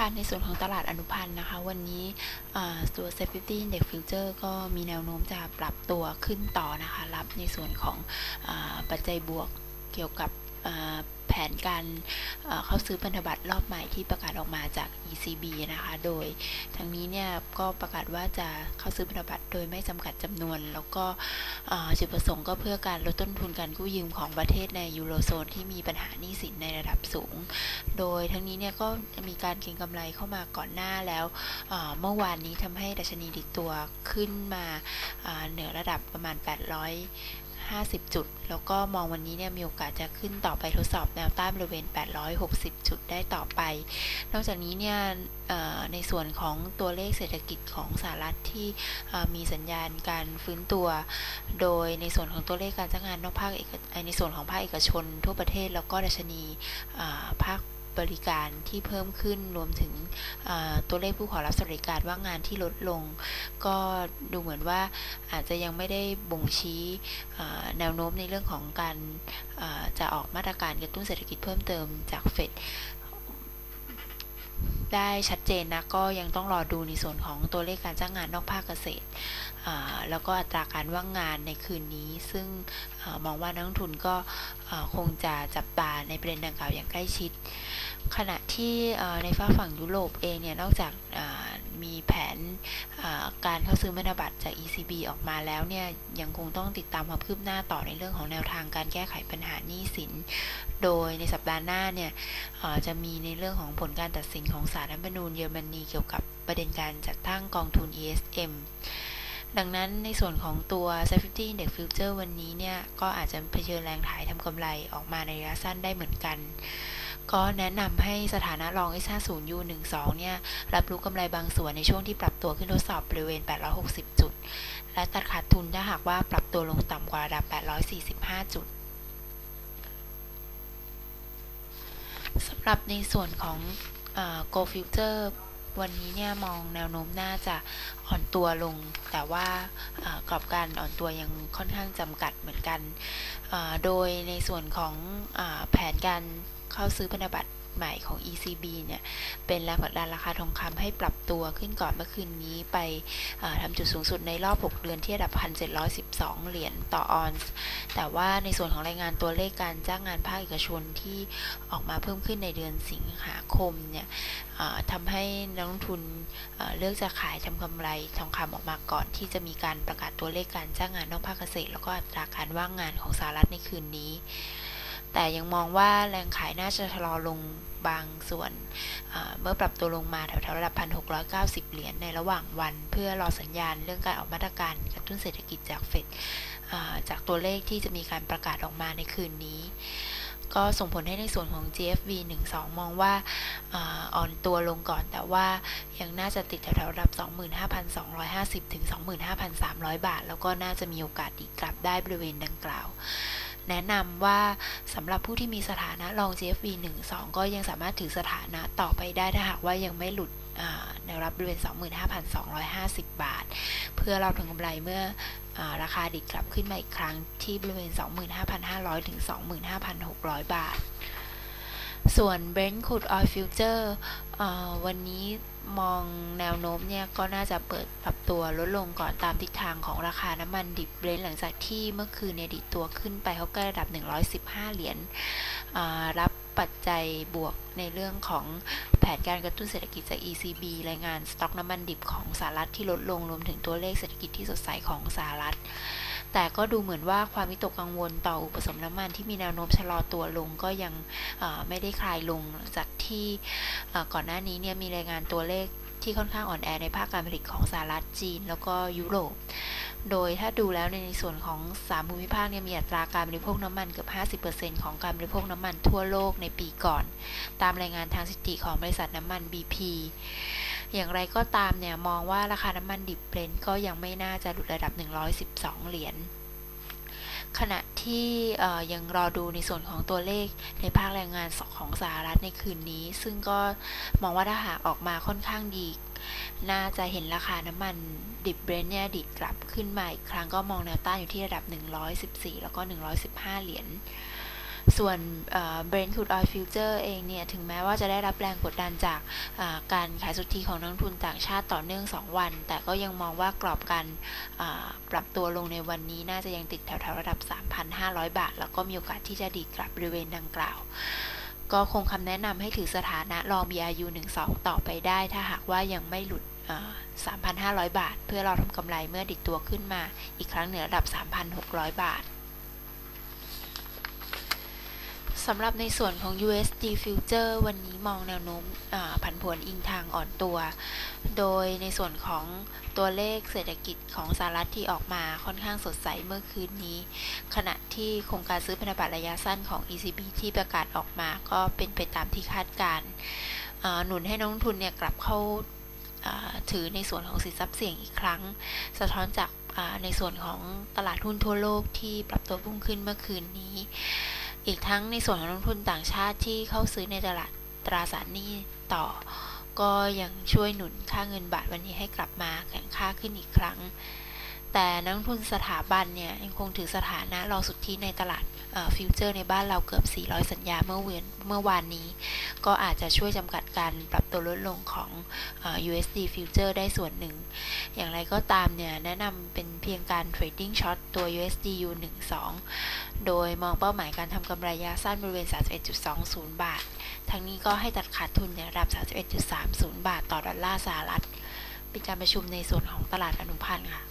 ค่ะ ในส่วนของตลาดอนุพันธ์นะคะ วันนี้ตัว Safety Index Future ก็มีแนวโน้มจะปรับตัวขึ้นต่อนะคะ รับในส่วนของอปัจจัยบวกเกี่ยวกับ แผนการเข้าซื้อพันธบัตรรอบใหม่ที่ประกาศออกมาจาก ECB นะคะ โดยทั้งนี้เนี่ยก็ประกาศว่าจะเข้าซื้อพันธบัตรโดยไม่จำกัดจำนวน แล้วก็จุดประสงค์ก็เพื่อการลดต้นทุนการกู้ยืมของประเทศในยูโรโซนที่มีปัญหาหนี้สินในระดับสูง โดยทั้งนี้เนี่ยก็มีการเก็งกำไรเข้ามาก่อนหน้าแล้วเมื่อวานนี้ทำให้ดัชนีดิดตัวขึ้นมาเหนือระดับประมาณ 800 50 จุด แล้วก็มองวันนี้เนี่ยมีโอกาสจะขึ้นต่อไปทดสอบแนวต้านบริเวณ 860 จุดได้ต่อไป นอกจากนี้เนี่ยในส่วนของตัวเลขเศรษฐกิจของสหรัฐที่มีสัญญาณการฟื้นตัว โดยในส่วนของตัวเลขการจ้างงานนอกภาคในส่วนของภาคเอกชนทั่วประเทศแล้วก็ดัชนีภาค บริการที่เพิ่มขึ้นรวมถึงตัวเลขผู้ขอรับสวัสดิการว่างงานที่ลดลง ก็ดูเหมือนว่าอาจจะยังไม่ได้บ่งชี้แนวโน้มในเรื่องของการจะออกมาตรการกระตุ้นเศรษฐกิจเพิ่มเติมจากเฟด ได้ชัดเจนนะก็ยังต้องรอดูในส่วนของตัวเลขการจ้างงานนอกภาคเกษตร แล้วก็อัตราการว่างงานในคืนนี้ ซึ่งอมองว่านักทุนก็คงจะจับตาในประเด็นดังกล่าวอย่างใกล้ชิด ขณะที่ในฝ้าฝั่งยุโรปเองเนี่ยนอกจากมีแผนการเข้าซื้อพันธบัตรจาก ECB ออกมาแล้วเนี่ยยังคงต้องติดตามความคืบหน้าต่อในเรื่องของแนวทางการแก้ไขปัญหาหนี้สิน โดยในสัปดาห์หน้าเนี่ยจะมีในเรื่องของผลการตัดสินของศาลรัฐธรรมนูญเยอรมนีเกี่ยวกับประเด็นการจัดตั้งกองทุน ESM ดังนั้นในส่วนของตัว Safety Index Future วันนี้เนี่ย ก็อาจจะเผชิญแรงถ่ายทำกำไรออกมาในระยะสั้นได้เหมือนกัน ก็แนะนำให้สถานะรอง S50 U12 เนี่ย รับรู้กำไรบางส่วนในช่วงที่ปรับตัวขึ้นทดสอบบริเวณ 860 จุด และตัดขาดทุนถ้าหากว่าปรับตัวลงต่ำกว่าระดับ 845 จุดสำหรับในส่วนของ Go Future วันนี้เนี่ยมองแนวโน้มน่าจะอ่อนตัวลง แต่ว่ากรอบการอ่อนตัวยังค่อนข้างจำกัดเหมือนกัน โดยในส่วนของอแผนการเข้าซื้อพันธบัตร ใหม่ของ ECB เนี่ยเป็นแรงผลักดันราคาทองคำให้ปรับตัวขึ้นก่อนเมื่อคืนนี้ไปทำจุดสูงสุดในรอบ 6 เดือนที่ระดับ 1,712 เหรียญต่อออนซ์ แต่ว่าในส่วนของรายงานตัวเลขการจ้างงานภาคเอกชนที่ออกมาเพิ่มขึ้นในเดือนสิงหาคมเนี่ยทำให้นักลงทุนเลือกจะขายทำกำไรทองคำออกมาก่อนที่จะมีการประกาศตัวเลขการจ้างงานนอกภาคเกษตร แล้วก็อัตราการว่างงานของสหรัฐในคืนนี้ แต่ยังมองว่าแรงขายน่าจะชะลอลงบางส่วนเมื่อปรับตัวลงมาแถวๆระดับ 1,690 เหรียญในระหว่างวัน เพื่อรอสัญญาณเรื่องการออกมาตรการกระตุ้นเศรษฐกิจจากเฟดจากตัวเลขที่จะมีการประกาศออกมาในคืนนี้ ก็ส่งผลให้ในส่วนของ GFV 12 มองว่าอ่อนตัวลงก่อน แต่ว่ายังน่าจะติดแถวๆระดับ 25,250 ถึง 25,300 บาท แล้วก็น่าจะมีโอกาสดีกลับได้บริเวณดังกล่าว แนะนำว่าสำหรับผู้ที่มีสถานะรอง GFB 1 2 ก็ยังสามารถถือสถานะต่อไปได้ถ้าหากว่ายังไม่หลุดแนวรับบริเวณ 25,250 บาท เพื่อเราถึงกำไรเมื่ออราคาดิดกลับขึ้นมาอีกครั้งที่บริเวณ 25,500 ถึง 25,600 บาท ส่วน Brent Crude Oil Future วันนี้มองแนวโน้มเนี่ยก็น่าจะเปิดปรับตัวลดลงก่อนตามทิศทางของราคาน้ำมันดิบเบรนท์หลังจากที่เมื่อคืนเนี่ยดิดตัวขึ้นไปเขาใกล้ระดับ 115 เหรียญรับปัจจัยบวกในเรื่องของแผนการกระตุ้นเศรษฐกิจจาก ECB รายงานสต็อกน้ำมันดิบของสหรัฐที่ลดลงรวมถึงตัวเลขเศรษฐกิจที่สดใสของสหรัฐ แต่ก็ดูเหมือนว่าความวิตกกังวลต่ออุปสมน้ำมันที่มีแนวโน้มชะลอตัวลงก็ยังไม่ได้คลายลงจากที่ก่อนหน้านี้เนี่ยมีรายงานตัวเลขที่ค่อนข้างอ่อนแอในภาคการผลิตของสหรัฐจีน แล้วก็ยุโรป โดยถ้าดูแล้วในส่วนของ 3 ภูมิภาคเนี่ยมีอัตราการบริโภคน้ำมันเกือบ 50%ของการบริโภคน้ำมันทั่วโลกในปีก่อน ตามรายงานทางสถิติของบริษัทน้ำมัน BP อย่างไรก็ตามเนี่ยมองว่าราคาน้ำมันดิบเบรนท์ก็ยังไม่น่าจะหลุดระดับ 112 เหรียญขณะที่ยังรอดูในส่วนของตัวเลขในภาคแรงงานของสหรัฐในคืนนี้ ซึ่งก็มองว่าถ้าหากออกมาค่อนข้างดี น่าจะเห็นราคาน้ำมันดิบเบรนท์เนี่ยดิดกลับขึ้นมาอีกครั้งก็มองแนวต้านอยู่ที่ระดับ 114 แล้วก็ 115 เหรียญ ส่วน Brent crude oil future เองเนี่ย ถึงแม้ว่าจะได้รับแรงกดดันจากการขายสุทธิของนักทุนต่างชาติต่อเนื่อง 2 วัน แต่ก็ยังมองว่ากรอบการปรับตัวลงในวันนี้น่าจะยังติดแถวๆระดับ 3,500 บาท แล้วก็มีโอกาสที่จะดีดกลับบริเวณดังกล่าวก็คงคำแนะนำให้ถือสถานะรอ BRU 12 ต่อไปได้ ถ้าหากว่ายังไม่หลุด 3,500 บาท เพื่อรอทำกำไรเมื่อดิดตัวขึ้นมาอีกครั้งเหนือระดับ 3,600 บาท สำหรับในส่วนของ USD Future วันนี้มองแนวโน้มผันผวนอิงทางอ่อนตัว โดยในส่วนของตัวเลขเศรษฐกิจของสหรัฐที่ออกมาค่อนข้างสดใสเมื่อคืนนี้ ขณะที่โครงการซื้อพันธบัตรระยะสั้นของ ECB ที่ประกาศออกมาก็เป็นไปตามที่คาดการณ์อ่าหนุนให้นักลงทุนเนี่ยกลับเข้าถือในส่วนของสินทรัพย์เสี่ยงอีกครั้ง สะท้อนจากในส่วนของตลาดหุ้นทั่วโลกที่ปรับตัวพุ่งขึ้นเมื่อคืนนี้ อีกทั้งในส่วนของนักทุนต่างชาติที่เข้าซื้อในตลาดตราสารหนี้ต่อ ก็ยังช่วยหนุนค่าเงินบาทวันนี้ให้กลับมาแข็งค่าขึ้นอีกครั้ง แต่นักทุนสถาบันเนี่ยยังคงถือสถานะรองสุทธิในตลาดฟิวเจอร์ในบ้านเราเกือบ 400 สัญญาเมื่อเวนเมื่อวานนี้ ก็อาจจะช่วยจำกัดการปรับตัวลดลงของ USD Future ได้ส่วนหนึ่ง อย่างไรก็ตามเนี่ย แนะนำเป็นเพียงการ trading short ตัว USDU 12 โดยมองเป้าหมายการทำกำไรระยะสั้นบริเวณ 31.20 บาท ทั้งนี้ก็ให้ตัดขาดทุนในระดับ 31.30 บาทต่อดอลลาร์สหรัฐเป็นการประชุมในส่วนของตลาดอนุพันธ์ค่ะ